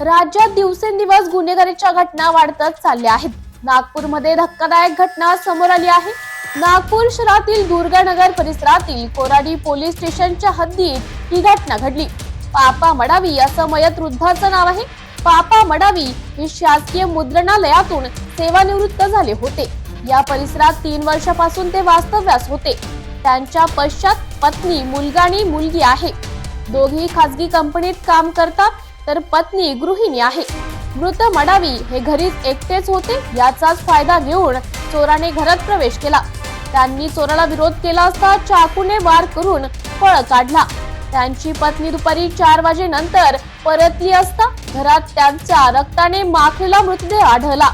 राज्यात दिवसेंदिवस गुन्हेगारीच्या घटना वाढतच चालल्या आहेत. नागपूरमध्ये धक्कादायक घटना समोर आली आहे. नागपूर शहरातील दुर्गानगर परिसरातील कोराडी पोलीस स्टेशनच्या हद्दीत ही घटना घडली. पापा मडावी असं मयत वृद्धाचं नाव आहे. पापा मडावी हे शासकीय मुद्रणालयातून सेवानिवृत्त झाले होते. या परिसरात तीन वर्षापासून ते वास्तव्यास होते. त्यांच्या पश्चात पत्नी मुलगा आणि मुलगी आहे. दोघी खासगी कंपनीत काम करतात. तर पत्नी गृहिणी आहे. मृत मडावी हे घरीच एकटेच होते याचाच फायदा घेऊन चोराने घरात प्रवेश केला. त्यांनी चोराला विरोध केला असता चाकूने वार करून पळ काढला. त्यांची पत्नी दुपारी चार वाजेनंतर परतली असता घरात त्यांचा रक्ताने माखलेला मृतदेह आढळला.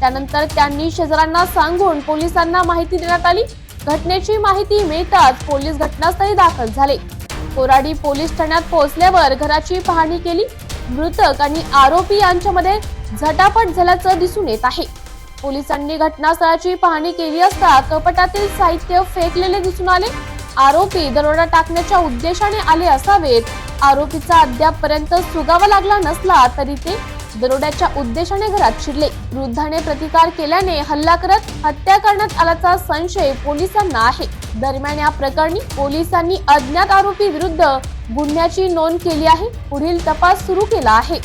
त्यानंतर त्यांनी शेजाऱ्यांना सांगून पोलिसांना माहिती देण्यात आली. घटनेची माहिती मिळताच पोलीस घटनास्थळी दाखल झाले. कोराडी पोलीस ठाण्यात पोहोचल्यावर घराची पाहणी केली. मृतक आणि आरोपी यांच्यामध्ये झटापट झाल्याचं दिसून येत आहे. पोलिसांनी घटनास्थळाची पाहणी केली असता कपटातील साहित्य फेकलेले दिसून आले. आरोपी दरोडा टाकण्याच्या उद्देशाने आले असावेत. आरोपीचा अद्यापपर्यंत सुगावा लागला नसला तरी ते दरोड्याच्या उद्देशाने घरात शिरले. वृद्धाने प्रतिकार केल्याने हल्ला करत हत्या करण्यात आल्याचा संशय पोलिसांना आहे. दरम्यान या प्रकरणी पोलिसांनी अज्ञात आरोपी विरुद्ध गुन्ह्याची नोंद केली आहे. पुढील तपास सुरू केला आहे.